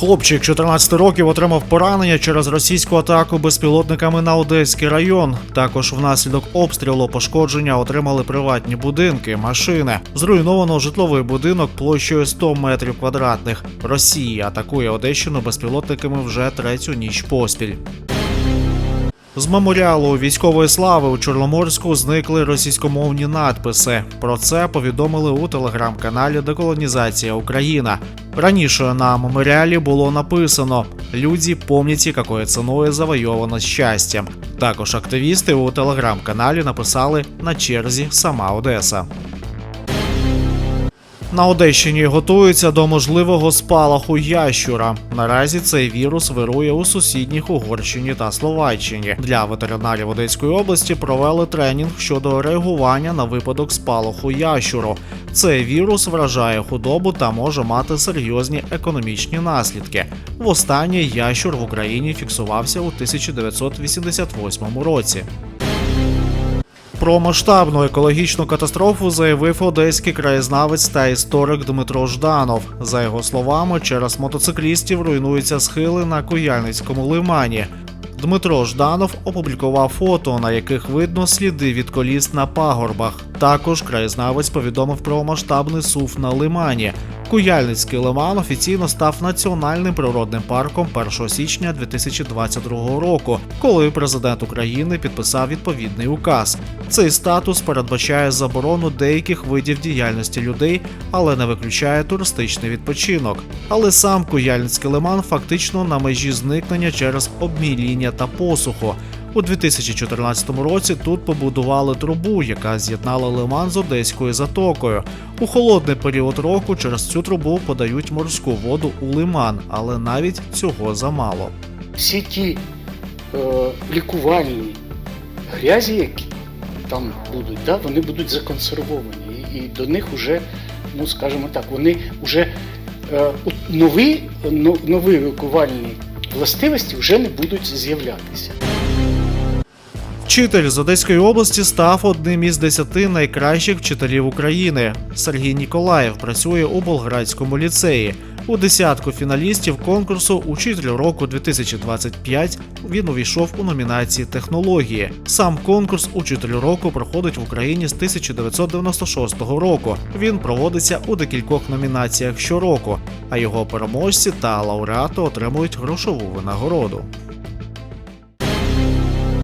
Хлопчик 14 років отримав поранення через російську атаку безпілотниками на Одеський район. Також внаслідок обстрілу пошкодження отримали приватні будинки, машини. Зруйновано житловий будинок площею 100 метрів квадратних. Росія атакує Одещину безпілотниками вже третю ніч поспіль. З меморіалу військової слави у Чорноморську зникли російськомовні надписи. Про це повідомили у телеграм-каналі Деколонізація Україна. Раніше на меморіалі було написано: Люди помните, якою ціною завойовано щастя. Також активісти у телеграм-каналі написали на черзі сама Одеса. На Одещині готуються до можливого спалаху ящура. Наразі цей вірус вирує у сусідніх Угорщині та Словаччині. Для ветеринарів Одеської області провели тренінг щодо реагування на випадок спалаху ящуру. Цей вірус вражає худобу та може мати серйозні економічні наслідки. Востаннє ящур в Україні фіксувався у 1988 році. Про масштабну екологічну катастрофу заявив одеський краєзнавець та історик Дмитро Жданов. За його словами, через мотоциклістів руйнуються схили на Куяльницькому лимані. Дмитро Жданов опублікував фото, на яких видно сліди від коліс на пагорбах. Також краєзнавець повідомив про масштабний сув на лимані. Куяльницький лиман офіційно став національним природним парком 1 січня 2022 року, коли президент України підписав відповідний указ. Цей статус передбачає заборону деяких видів діяльності людей, але не виключає туристичний відпочинок. Але сам Куяльницький лиман фактично на межі зникнення через обміління та посуху. У 2014 році тут побудували трубу, яка з'єднала лиман з Одеською затокою. У холодний період року через цю трубу подають морську воду у лиман, але навіть цього замало. всі ті е, лікувальні грязі, які там будуть, да, вони будуть законсервовані. І, до них вже, ну скажімо так, вони вже е, нові, но- нові лікувальні властивості вже не будуть з'являтися. Вчитель з Одеської області став одним із десяти найкращих вчителів України. Сергій Ніколаєв працює у Болградському ліцеї. У десятку фіналістів конкурсу Учитель року 2025 він увійшов у номінації технології. Сам конкурс Учитель року проходить в Україні з 1996 року. Він проводиться у декількох номінаціях щороку, а його переможці та лауреати отримують грошову винагороду.